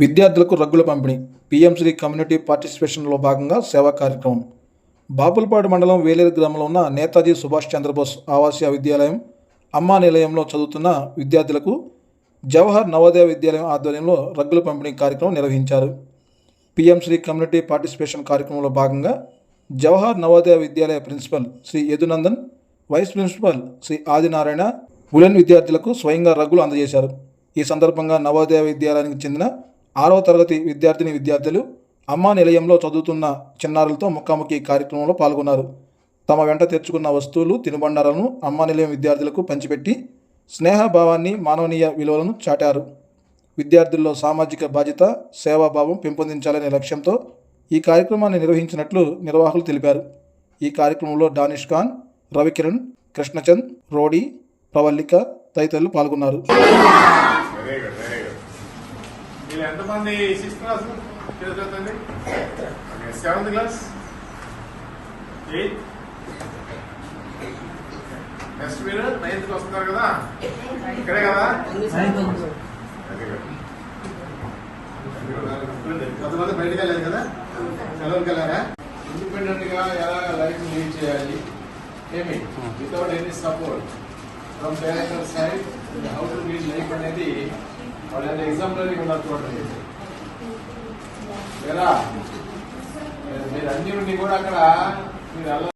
విద్యార్థులకు రగ్గుల పంపిణీ పీఎంశ్రీ కమ్యూనిటీ పార్టిసిపేషన్లో భాగంగా సేవా కార్యక్రమం. బాపులపాడు మండలం వేలేరు గ్రామంలో ఉన్న నేతాజీ సుభాష్ చంద్రబోస్ ఆవాసీయ విద్యాలయం అమ్మా నిలయంలో చదువుతున్న విద్యార్థులకు జవహర్ నవోదయ విద్యాలయం ఆధ్వర్యంలో రగ్గుల పంపిణీ కార్యక్రమం నిర్వహించారు. పీఎంశ్రీ కమ్యూనిటీ పార్టిసిపేషన్ కార్యక్రమంలో భాగంగా Jawahar Navodaya Vidyalaya principal Shri Yadunandan vice principal Shri Adinarayana woollen విద్యార్థులకు స్వయంగా రగ్గులు అందజేశారు. ఈ సందర్భంగా నవోదయ విద్యాలయానికి చెందిన ఆరవ తరగతి విద్యార్థిని విద్యార్థులు అమ్మా నిలయంలో చదువుతున్న చిన్నారులతో ముఖాముఖి కార్యక్రమంలో పాల్గొన్నారు. తమ వెంట తెచ్చుకున్న వస్తువులు తినుబండారాలను అమ్మా నిలయం విద్యార్థులకు పంచిపెట్టి స్నేహభావాన్ని మానవనీయ విలువలను చాటారు. విద్యార్థుల్లో సామాజిక బాధ్యత సేవాభావం పెంపొందించాలనే లక్ష్యంతో ఈ కార్యక్రమాన్ని నిర్వహించినట్లు నిర్వాహకులు తెలిపారు. ఈ కార్యక్రమంలో డానిష్ ఖాన్ రవికిరణ్ కృష్ణచంద్ రోడీ ప్రవల్లిక తదితరులు పాల్గొన్నారు. మీరు ఎంతమంది సిక్స్త్ క్లాస్ చదువుతుంది సెవెంత్ క్లాస్? ఎయిత్? నెక్స్ట్ మీరు నైన్త్కి వస్తున్నారు కదా? ఇక్కడే కదా? కొంతమంది బయటకు వెళ్ళారు కదా? సెలవుకి వెళ్ళారా? ఇండిపెండెంట్గా ఎలా లైఫ్ లీడ్ చేయాలి? ఏమి? Without any support. From director side how to lead life అనేది వాళ్ళ ఎగ్జాంపుల్ ఉన్నారు చూడండి ఎలా మీరు అన్ని ఉండి కూడా అక్కడ మీరు